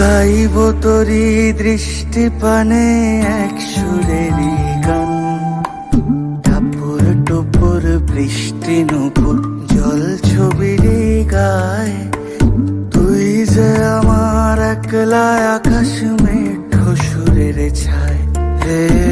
গাইব তরি দৃষ্টি পানে এক সুরেরই গান। টাপুর টুপুর বৃষ্টি নুপুর, জল রে গায়। তুই যে আমার একলা আকাশ মেঠো সুরের ছায় রে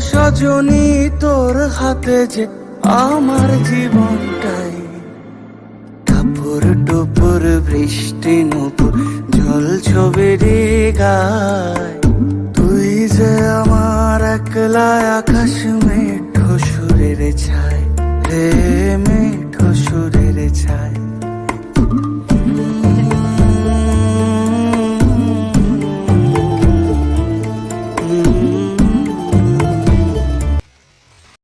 সজনী তোর হাতে যে আমার জীবনটাই। টাপুর টুপুর, বৃষ্টি নূপুর জল ছবি গায় তুই যে আমার একলা আকাশ মেঠো সুরের ছায়, রে মেঠো সুরের ছায়।